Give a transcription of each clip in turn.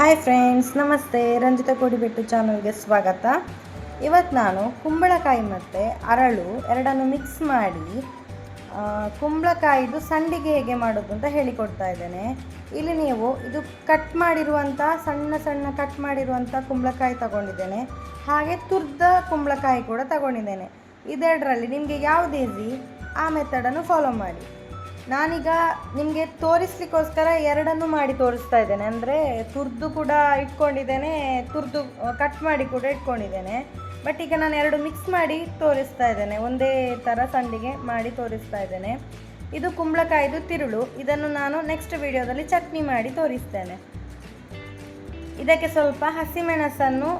Hi friends ನಮಸ್ತೆ. ರಂಜಿತಾ ಕೋಡಿಬೆಟ್ಟು ಚಾನಲ್ಗೆ ಸ್ವಾಗತ. ಇವತ್ತು ನಾನು ಕುಂಬಳಕಾಯಿ ಮತ್ತು ಅರಳು ಎರಡನ್ನು ಮಿಕ್ಸ್ ಮಾಡಿ ಕುಂಬಳಕಾಯಿದು ಸಂಡಿಗೆ ಹೇಗೆ ಮಾಡೋದು ಅಂತ ಹೇಳಿಕೊಡ್ತಾ ಇದ್ದೇನೆ. ಇಲ್ಲಿ ನೀವು ಇದು ಕಟ್ ಮಾಡಿರುವಂಥ ಸಣ್ಣ ಸಣ್ಣ ಕಟ್ ಮಾಡಿರುವಂಥ ಕುಂಬಳಕಾಯಿ ತಗೊಂಡಿದ್ದೇನೆ. ಹಾಗೆ ತುರ್ದ ಕುಂಬಳಕಾಯಿ ಕೂಡ ತಗೊಂಡಿದ್ದೇನೆ. ಇದೆರಡರಲ್ಲಿ ನಿಮಗೆ ಯಾವುದೇ ಆ ಮೆಥಡನ್ನು ಫಾಲೋ ಮಾಡಿ. ನಾನೀಗ ನಿಮಗೆ ತೋರಿಸ್ಲಿಕ್ಕೋಸ್ಕರ ಎರಡನ್ನು ಮಾಡಿ ತೋರಿಸ್ತಾ ಇದ್ದೇನೆ. ಅಂದರೆ ತುರ್ದು ಕೂಡ ಇಟ್ಕೊಂಡಿದ್ದೇನೆ, ತುರ್ದು ಕಟ್ ಮಾಡಿ ಕೂಡ ಇಟ್ಕೊಂಡಿದ್ದೇನೆ. ಬಟ್ ಈಗ ನಾನು ಎರಡು ಮಿಕ್ಸ್ ಮಾಡಿ ತೋರಿಸ್ತಾ ಇದ್ದೇನೆ. ಒಂದೇ ಥರ ಸಂಡಿಗೆ ಮಾಡಿ ತೋರಿಸ್ತಾ ಇದ್ದೇನೆ. ಇದು ಕುಂಬಳಕಾಯಿದು ತಿರುಳು. ಇದನ್ನು ನಾನು ನೆಕ್ಸ್ಟ್ ವಿಡಿಯೋದಲ್ಲಿ ಚಟ್ನಿ ಮಾಡಿ ತೋರಿಸ್ತೇನೆ. ಇದಕ್ಕೆ ಸ್ವಲ್ಪ ಹಸಿಮೆಣಸನ್ನು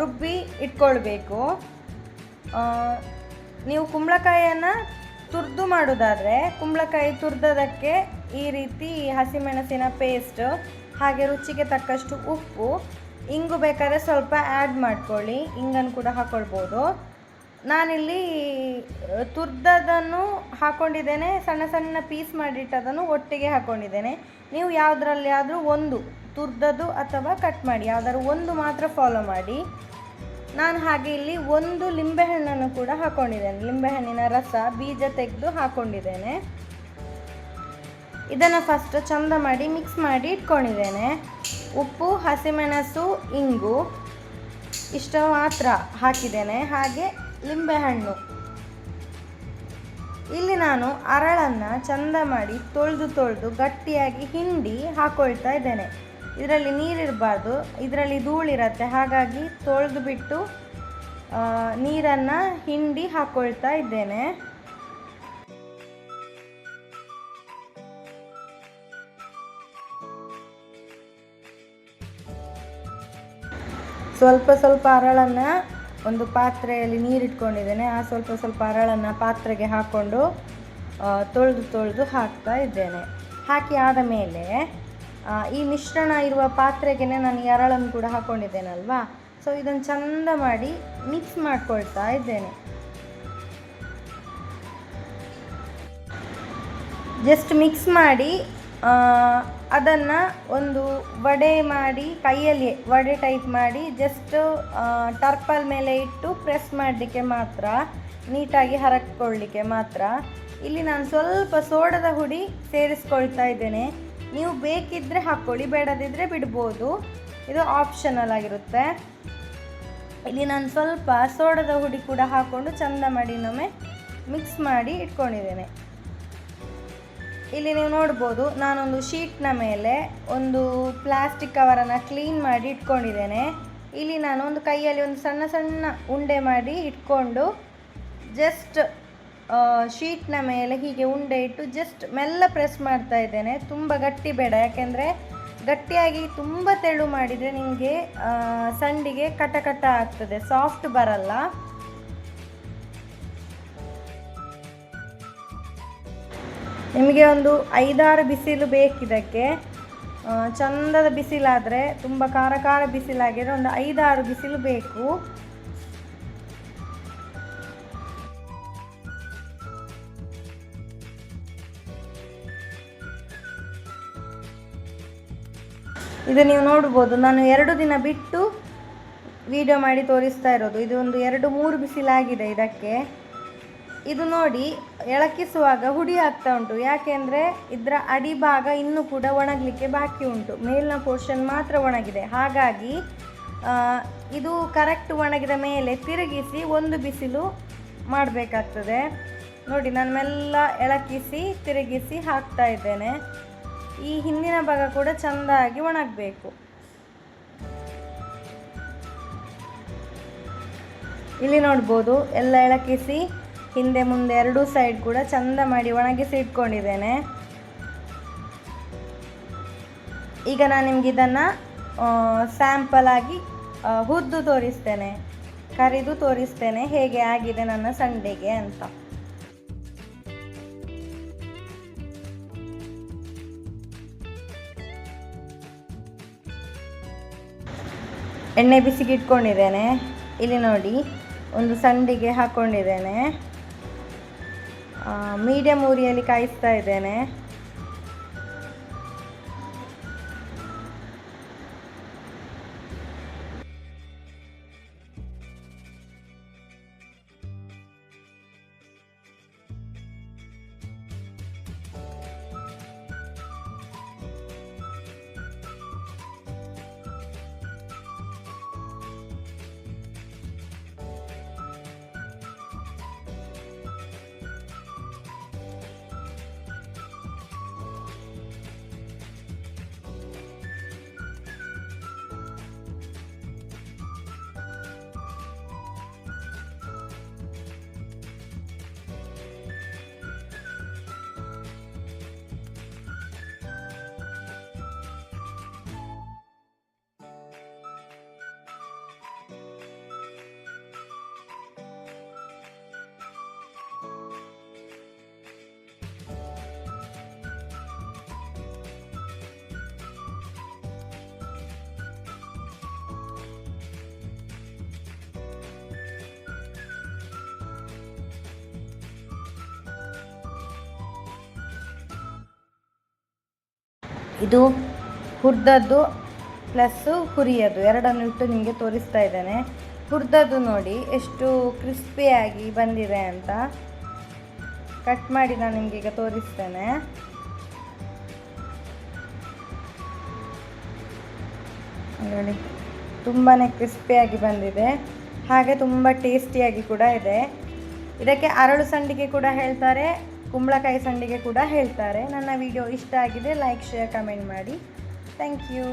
ರುಬ್ಬಿ ಇಟ್ಕೊಳ್ಬೇಕು. ನೀವು ಕುಂಬಳಕಾಯಿಯನ್ನು ತುರ್ದು ಮಾಡೋದಾದರೆ ಕುಂಬಳಕಾಯಿ ತುರ್ದದಕ್ಕೆ ಈ ರೀತಿ ಹಸಿಮೆಣಸಿನ ಪೇಸ್ಟ್ ಹಾಗೆ ರುಚಿಗೆ ತಕ್ಕಷ್ಟು ಉಪ್ಪು, ಇಂಗು ಬೇಕಾದ್ರೆ ಸ್ವಲ್ಪ ಆ್ಯಡ್ ಮಾಡ್ಕೊಳ್ಳಿ, ಇಂಗನ್ನು ಕೂಡ ಹಾಕ್ಕೊಳ್ಬೋದು ನಾನಿಲ್ಲಿ ತುರ್ದದನ್ನು ಹಾಕ್ಕೊಂಡಿದ್ದೇನೆ ಸಣ್ಣ ಸಣ್ಣ ಪೀಸ್ ಮಾಡಿಟ್ಟದನ್ನು ಒಟ್ಟಿಗೆ ಹಾಕ್ಕೊಂಡಿದ್ದೇನೆ ನೀವು ಯಾವುದರಲ್ಲಿ ಆದರೂ ಒಂದು, ತುರ್ದದ್ದು ಅಥವಾ ಕಟ್ ಮಾಡಿ, ಯಾವುದಾದ್ರು ಒಂದು ಮಾತ್ರ ಫಾಲೋ ಮಾಡಿ. ನಾನು ಹಾಗೆ ಇಲ್ಲಿ ಒಂದು ಲಿಂಬೆಹಣ್ಣನ್ನು ಕೂಡ ಹಾಕ್ಕೊಂಡಿದ್ದೇನೆ ಲಿಂಬೆಹಣ್ಣಿನ ರಸ, ಬೀಜ ತೆಗೆದು ಹಾಕ್ಕೊಂಡಿದ್ದೇನೆ ಇದನ್ನು ಫಸ್ಟ್ ಚಂದ ಮಾಡಿ ಮಿಕ್ಸ್ ಮಾಡಿ ಇಟ್ಕೊಂಡಿದ್ದೇನೆ. ಉಪ್ಪು, ಹಸಿಮೆಣಸು, ಇಂಗು ಇಷ್ಟು ಮಾತ್ರ ಹಾಕಿದ್ದೇನೆ. ಹಾಗೆ ಲಿಂಬೆಹಣ್ಣು. ಇಲ್ಲಿ ನಾನು ಅರಳನ್ನು ಚಂದ ಮಾಡಿ ತೊಳೆದು ತೊಳೆದು ಗಟ್ಟಿಯಾಗಿ ಹಿಂಡಿ ಹಾಕೊಳ್ತಾ ಇದ್ದೇನೆ. ಇದರಲ್ಲಿ ನೀರಿರಬಾರ್ದು, ಇದರಲ್ಲಿ ಧೂಳಿರುತ್ತೆ. ಹಾಗಾಗಿ ತೊಳೆದು ಬಿಟ್ಟು ನೀರನ್ನು ಹಿಂಡಿ ಹಾಕ್ಕೊಳ್ತಾ ಇದ್ದೇನೆ. ಸ್ವಲ್ಪ ಸ್ವಲ್ಪ ಅರಳನ್ನು ಒಂದು ಪಾತ್ರೆಯಲ್ಲಿ ನೀರಿಟ್ಕೊಂಡಿದ್ದೇನೆ. ಆ ಸ್ವಲ್ಪ ಸ್ವಲ್ಪ ಅರಳನ್ನು ಪಾತ್ರೆಗೆ ಹಾಕ್ಕೊಂಡು ತೊಳೆದು ತೊಳೆದು ಹಾಕ್ತಾ ಇದ್ದೇನೆ. ಹಾಕಿ ಆದ ಮೇಲೆ ಈ ಮಿಶ್ರಣ ಇರುವ ಪಾತ್ರೆಗೆ ನಾನು ಎರಳನ್ನು ಕೂಡ ಹಾಕ್ಕೊಂಡಿದ್ದೇನಲ್ವಾ ಸೊ ಇದನ್ನು ಚಂದ ಮಾಡಿ ಮಿಕ್ಸ್ ಮಾಡ್ಕೊಳ್ತಾ ಇದ್ದೇನೆ. ಜಸ್ಟ್ ಮಿಕ್ಸ್ ಮಾಡಿ ಅದನ್ನು ಒಂದು ವಡೆ ಮಾಡಿ, ಕೈಯಲ್ಲಿ ವಡೆ ಟೈಪ್ ಮಾಡಿ ಜಸ್ಟ್ ಟರ್ಪಲ್ ಮೇಲೆ ಇಟ್ಟು ಪ್ರೆಸ್ ಮಾಡಲಿಕ್ಕೆ ಮಾತ್ರ, ನೀಟಾಗಿ ಹರಕ್ಕೊಳ್ಳಿಕ್ಕೆ ಮಾತ್ರ. ಇಲ್ಲಿ ನಾನು ಸ್ವಲ್ಪ ಸೋಡದ ಹುಡಿ ಸೇರಿಸ್ಕೊಳ್ತಾ ಇದ್ದೇನೆ. ನೀವು ಬೇಕಿದ್ದರೆ ಹಾಕ್ಕೊಳ್ಳಿ ಬೇಡದಿದ್ದರೆ ಬಿಡ್ಬೋದು. ಇದು ಆಪ್ಷನಲ್ ಆಗಿರುತ್ತೆ. ಇಲ್ಲಿ ನಾನು ಸ್ವಲ್ಪ ಸೋಡದ ಹುಡಿ ಕೂಡ ಹಾಕ್ಕೊಂಡು ಚಂದ ಮಾಡಿ ಇನ್ನೊಮ್ಮೆ ಮಿಕ್ಸ್ ಮಾಡಿ ಇಟ್ಕೊಂಡಿದ್ದೇನೆ. ಇಲ್ಲಿ ನೀವು ನೋಡ್ಬೋದು, ನಾನೊಂದು ಶೀಟ್ನ ಮೇಲೆ ಒಂದು ಪ್ಲಾಸ್ಟಿಕ್ ಕವರನ್ನು ಕ್ಲೀನ್ ಮಾಡಿ ಇಟ್ಕೊಂಡಿದ್ದೇನೆ. ಇಲ್ಲಿ ನಾನು ಒಂದು ಕೈಯಲ್ಲಿ ಒಂದು ಸಣ್ಣ ಸಣ್ಣ ಉಂಡೆ ಮಾಡಿ ಇಟ್ಕೊಂಡು ಜಸ್ಟ್ ಶೀಟ್ನ ಮೇಲೆ ಹೀಗೆ ಉಂಡೆ ಇಟ್ಟು ಜಸ್ಟ್ ಮೆಲ್ಲ ಪ್ರೆಸ್ ಮಾಡ್ತಾ ಇದ್ದೇನೆ. ತುಂಬ ಗಟ್ಟಿ ಬೇಡ. ಯಾಕೆಂದರೆ ಗಟ್ಟಿಯಾಗಿ ತುಂಬ ತೆಳು ಮಾಡಿದರೆ ನಿಮಗೆ ಸಂಡಿಗೆ ಕಟ ಕಟ ಆಗ್ತದೆ. ಸಾಫ್ಟ್ ಬರಲ್ಲ. ನಿಮಗೆ ಒಂದು ಐದಾರು ಬಿಸಿಲು ಬೇಕಿದಕ್ಕೆ ಚಂದದ ಬಿಸಿಲಾದರೆ ತುಂಬ ಖಾರ ಖಾರ ಬಿಸಿಲಾಗಿದ್ರೆ ಒಂದು ಐದಾರು ಬಿಸಿಲು ಬೇಕು. ಇದು ನೀವು ನೋಡ್ಬೋದು. ನಾನು ಎರಡು ದಿನ ಬಿಟ್ಟು ವಿಡಿಯೋ ಮಾಡಿ ತೋರಿಸ್ತಾ ಇರೋದು. ಇದು ಒಂದು ಎರಡು ಮೂರು ಬಿಸಿಲಾಗಿದೆ ಇದಕ್ಕೆ. ಇದು ನೋಡಿ, ಎಳಕಿಸುವಾಗ ಹುಡಿ ಆಗ್ತಾ ಉಂಟು. ಯಾಕೆಂದರೆ ಇದರ ಅಡಿಭಾಗ ಇನ್ನೂ ಕೂಡ ಒಣಗಲಿಕ್ಕೆ ಬಾಕಿ ಉಂಟು. ಮೇಲಿನ ಪೋರ್ಷನ್ ಮಾತ್ರ ಒಣಗಿದೆ. ಹಾಗಾಗಿ ಇದು ಕರೆಕ್ಟ್ ಒಣಗಿದ ಮೇಲೆ ತಿರುಗಿಸಿ ಒಂದು ಬಿಸಿಲು ಮಾಡಬೇಕಾಗ್ತದೆ. ನೋಡಿ, ನಾನು ಮೆಲ್ಲ ಎಳಕಿಸಿ, ತಿರುಗಿಸಿ ಹಾಕ್ತಾ ಇದ್ದೇನೆ. ಈ ಹಿಂದಿನ ಭಾಗ ಕೂಡ ಚೆಂದಾಗಿ ಒಣಗಬೇಕು. ಇಲ್ಲಿ ನೋಡ್ಬೋದು ಎಲ್ಲ ಎಳಕಿಸಿ, ಹಿಂದೆ ಮುಂದೆ ಎರಡೂ ಸೈಡ್ ಕೂಡ ಚಂದ ಮಾಡಿ ಒಣಗಿಸಿ ಇಟ್ಕೊಂಡಿದ್ದೇನೆ. ಈಗ ನಾನು ನಿಮ್ಗೆ ಇದನ್ನು ಸ್ಯಾಂಪಲ್ ಆಗಿ ಹುದ್ದು ತೋರಿಸ್ತೇನೆ. ಕರಿದು ತೋರಿಸ್ತೇನೆ ಹೇಗೆ ಆಗಿದೆ ನನ್ನ ಸಂಡೆಗೆ ಅಂತ. ಎಣ್ಣೆ ಬಿಸಿಗೆ ಇಟ್ಕೊಂಡಿದ್ದೇನೆ ಇಲ್ಲಿ ನೋಡಿ ಒಂದು ಸಂಡಿಗೆ ಹಾಕ್ಕೊಂಡಿದ್ದೇನೆ ಮೀಡಿಯಮ್ ಉರಿಯಲ್ಲಿ ಕಾಯಿಸ್ತಾ ಇದ್ದೇನೆ. ಇದು ಹುರಿದದ್ದು ಪ್ಲಸ್ಸು ಹುರಿಯೋದು. ಎರಡನ್ನು ಇಟ್ಟು ನಿಮಗೆ ತೋರಿಸ್ತಾ ಇದ್ದೇನೆ. ಹುರಿದದ್ದು ನೋಡಿ, ಎಷ್ಟು ಕ್ರಿಸ್ಪಿಯಾಗಿ ಬಂದಿದೆ ಅಂತ. ಕಟ್ ಮಾಡಿ ನಾನು ನಿಮಗೆ ಈಗ ತೋರಿಸ್ತೇನೆ. ನೋಡಿ ತುಂಬಾ ಕ್ರಿಸ್ಪಿಯಾಗಿ ಬಂದಿದೆ. ಹಾಗೆ ತುಂಬ ಟೇಸ್ಟಿಯಾಗಿ ಕೂಡ ಇದೆ. ಇದಕ್ಕೆ ಅರಳು ಸಂಡಿಗೆ ಕೂಡ ಹೇಳ್ತಾರೆ. ಕುಂಬಳಕಾಯಿ ಸಂಡಿಗೆ ಕೂಡ ಹೇಳ್ತಾರೆ. ನನ್ನ ವಿಡಿಯೋ ಇಷ್ಟ ಆಗಿದೆ ಲೈಕ್ ಶೇರ್ ಕಮೆಂಟ್ ಮಾಡಿ. Thank you